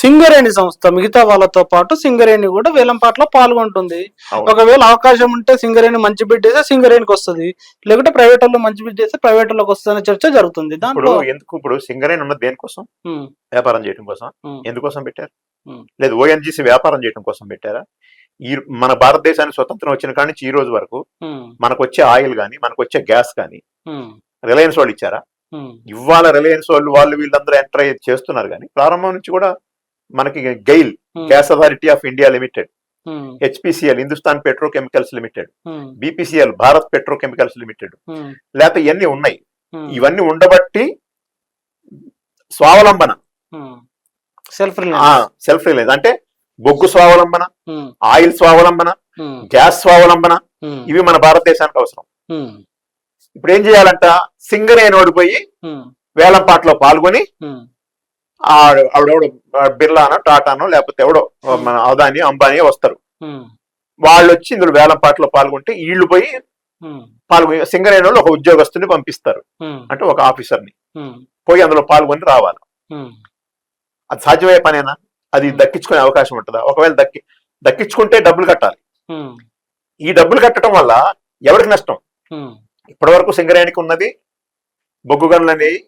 సింగరేణి సంస్థ మిగతా వాళ్ళతో పాటు సింగరేణి కూడా వేలంపాట్లో పాల్గొంటుంది. ఒకవేళ అవకాశం ఉంటే సింగరేణి మంచి బిడ్ చేస్తే సింగరేణికి వస్తుంది. లేకుంటే ప్రైవేట్ వాళ్ళు మంచి బిడ్ చేస్తే ప్రైవేట్ వాళ్ళకి వస్తుందనే చర్చ జరుగుతుంది. దాంట్లో ఎందుకు ఇప్పుడు సింగరేణి ఉన్నది దేనికోసం? వ్యాపారం చేయడం కోసం. ఎందుకోసం పెట్టారు. లేదు ఓఎన్జీసీ వ్యాపారం చేయడం కోసం పెట్టారా? ఈ మన భారతదేశానికి స్వతంత్రం వచ్చిన కాడి నుంచి ఈ రోజు వరకు మనకు వచ్చే ఆయిల్ కానీ మనకు వచ్చే గ్యాస్ కానీ రిలయన్స్ వాళ్ళు ఇచ్చారా? ఇవాళ రిలయన్స్ వాళ్ళు వాళ్ళు వీళ్ళందరూ ఎంటర్ అయ్యి చేస్తున్నారు కానీ ప్రారంభం నుంచి కూడా మనకి GAIL um, gas authority of India limited um, HPCL Hindustan petrochemicals limited um, BPCL Bharat petrochemicals limited. లేకపోతే ఇవన్నీ ఉన్నాయి. ఇవన్నీ ఉండబట్టి స్వావలంబన. సెల్ఫ్ సెల్ఫ్ రిలయన్స్ అంటే బొగ్గు స్వావలంబన ఆయిల్ స్వావలంబన గ్యాస్ స్వావలంబన ఇవి మన భారతదేశానికి అవసరం. ఇప్పుడు ఏం చేయాలంట? ఓడిపోయి ఉమ్, వేలంపాట్లో పాల్గొని ఆవిడెవడో? బిర్లానో టాటానో లేకపోతే ఎవడో మన అదాని అంబానీ వస్తారు. వాళ్ళు వచ్చి ఇందులో వేలంపాట్లో పాల్గొంటే వీళ్ళు పోయి పాల్గొని సింగరేణి వాళ్ళు ఒక ఉద్యోగస్తుని పంపిస్తారు. అంటే ఒక ఆఫీసర్ని. పోయి అందులో పాల్గొని రావాలి. అది సాధ్యమయ్యే పనేనా? అది దక్కించుకునే అవకాశం ఉంటుందా? ఒకవేళ దక్కి దక్కించుకుంటే డబ్బులు కట్టాలి. ఈ డబ్బులు కట్టడం వల్ల ఎవరికి నష్టం? ఇప్పటి వరకు సింగరేణికి ఉన్నది బొగ్గు గనులు అనేవి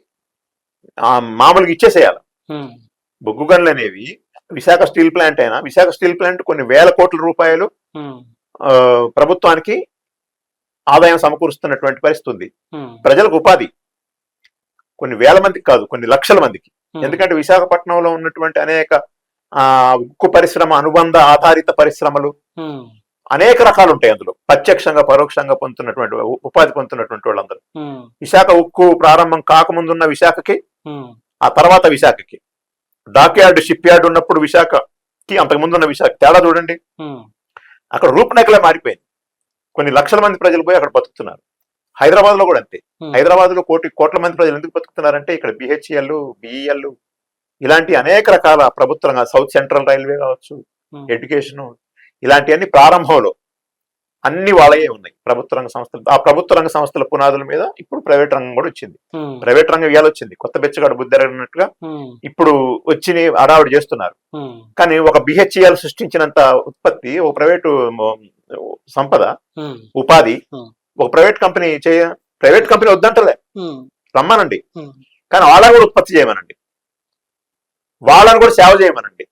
ఆ, మామూలుగా ఇచ్చేసేయాలి. బొగ్గు గనులు అనేవి విశాఖ స్టీల్ ప్లాంట్ అయినా విశాఖ స్టీల్ ప్లాంట్ కొన్ని వేల కోట్ల రూపాయలు ప్రభుత్వానికి ఆదాయం సమకూరుస్తున్నటువంటి పరిస్థితి ఉంది ప్రజలకు ఉపాధి కొన్ని వేల మందికి కాదు కొన్ని లక్షల మందికి. ఎందుకంటే విశాఖపట్నంలో ఉన్నటువంటి అనేక ఆ ఉక్కు పరిశ్రమ అనుబంధ ఆధారిత పరిశ్రమలు అనేక రకాలు ఉంటాయి అందులో. ప్రత్యక్షంగా పరోక్షంగా పొందుతున్నటువంటి ఉపాధి పొందుతున్నటువంటి వాళ్ళందరూ. విశాఖ ఉక్కు ప్రారంభం కాకముందున్న విశాఖకి ఆ తర్వాత విశాఖకి. డాక్యార్డ్ షిప్ యార్డ్ ఉన్నప్పుడు విశాఖకి అంతకుముందు ఉన్న విశాఖ. తేడా చూడండి. అక్కడ రూపురేఖలే మారిపోయింది. కొన్ని లక్షల మంది ప్రజలు పోయి అక్కడ బతుకుతున్నారు. హైదరాబాద్లో కూడా అంతే. హైదరాబాద్లో కోటి కోట్ల మంది ప్రజలు ఎందుకు బతుకుతున్నారంటే ఇక్కడ బిహెచ్ఎల్ బిఈఎల్ ఇలాంటి అనేక రకాల ప్రభుత్వ రంగ సౌత్ సెంట్రల్ రైల్వే కావచ్చు ఎడ్యుకేషన్ ఇలాంటివన్నీ ప్రారంభంలో అన్ని వాళ్ళయే ఉన్నాయి. ప్రభుత్వ రంగ సంస్థలు ఆ ప్రభుత్వ రంగ సంస్థల పునాదుల మీద ఇప్పుడు ప్రైవేట్ రంగం కూడా వచ్చింది. ప్రైవేట్ రంగం ఇవాళ వచ్చింది. కొత్త బెచ్చగాడు బుద్ధి ఉమ్, ఇప్పుడు వచ్చి అడావిడి చేస్తున్నారు. కానీ ఒక బిహెచ్ఎల్ సృష్టించినంత ఉత్పత్తి ఒక ప్రైవేటు సంపద ఉపాధి. ఒక ప్రైవేట్ కంపెనీ చేయ ప్రైవేట్ కంపెనీ వద్దంటలే. రమ్మనండి. కానీ వాళ్ళని కూడా ఉత్పత్తి చేయమనండి. వాళ్ళని కూడా సేవ చేయమనండి.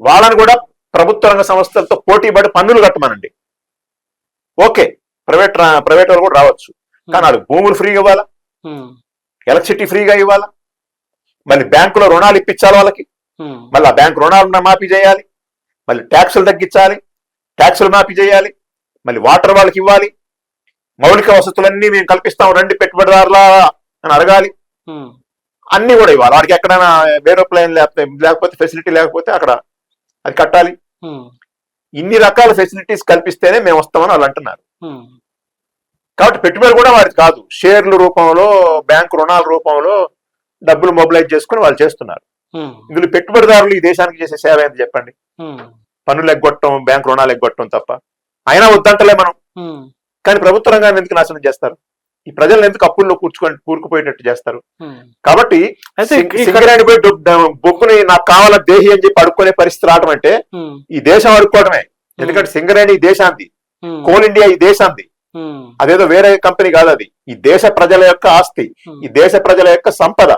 వాళ్ళని కూడా ప్రభుత్వ రంగ సంస్థలతో పోటీ పడి పన్నులు కట్టమనండి. ఓకే ప్రైవేట్ ప్రైవేట్ వాళ్ళు కూడా రావచ్చు. కానీ వాళ్ళకి భూములు ఫ్రీగా ఇవ్వాలా? ఉమ్, ఎలక్ట్రిసిటీ ఫ్రీగా ఇవ్వాలా? మళ్ళీ బ్యాంకులో రుణాలు ఇప్పించాలి వాళ్ళకి? ఉమ్, మళ్ళీ ఆ బ్యాంక్ రుణాలు మాఫీ చేయాలి? మళ్ళీ ట్యాక్సులు తగ్గించాలి? ట్యాక్సులు మాఫీ చేయాలి? మళ్ళీ వాటర్ వాళ్ళకి ఇవ్వాలి? మౌలిక వసతులన్నీ మేము కల్పిస్తాం రండి పెట్టుబడిదారులా అని అడగాలి. అన్ని కూడా ఇవ్వాలి. వాడికి ఎక్కడైనా ఏరోప్లేన్ లేకపోతే లేకపోతే ఫెసిలిటీ లేకపోతే అక్కడ అది కట్టాలి. ఇన్ని రకాల ఫెసిలిటీస్ కల్పిస్తేనే మేము వస్తామని వాళ్ళు అంటున్నారు. కాబట్టి పెట్టుబడి కూడా వారికి కాదు. షేర్ల రూపంలో బ్యాంకు రుణాల రూపంలో డబ్బులు మొబిలైజ్ చేసుకుని వాళ్ళు చేస్తున్నారు. ఇందులో పెట్టుబడిదారులు ఈ దేశానికి చేసే సేవ ఏంటి చెప్పండి? ఉమ్, పన్నులు ఎగ్గొట్టడం బ్యాంక్ రుణాలు ఎగ్గొట్టడం తప్ప. అయినా వద్దంటలే మనం. కానీ ప్రభుత్వ రంగాన్ని ఎందుకు నాశనం చేస్తారు? ఈ ప్రజలను ఎందుకు అప్పుల్లో కూర్చుకొని కూరుకుపోయేటట్టు చేస్తారు. కాబట్టి పోయి బొగ్గుని నాకు కావాల దేహి అని చెప్పి అడుక్కునే పరిస్థితి రావడం అంటే ఈ దేశం అడుక్కోవడమే ఎందుకంటే సింగరేణి ఈ ఉమ్, కోల్ ఇండియా ఈ దేశాంది ఉమ్, అదేదో వేరే కంపెనీ కాదు అది. ఈ దేశ ప్రజల యొక్క ఆస్తి. ఈ దేశ ప్రజల యొక్క సంపద.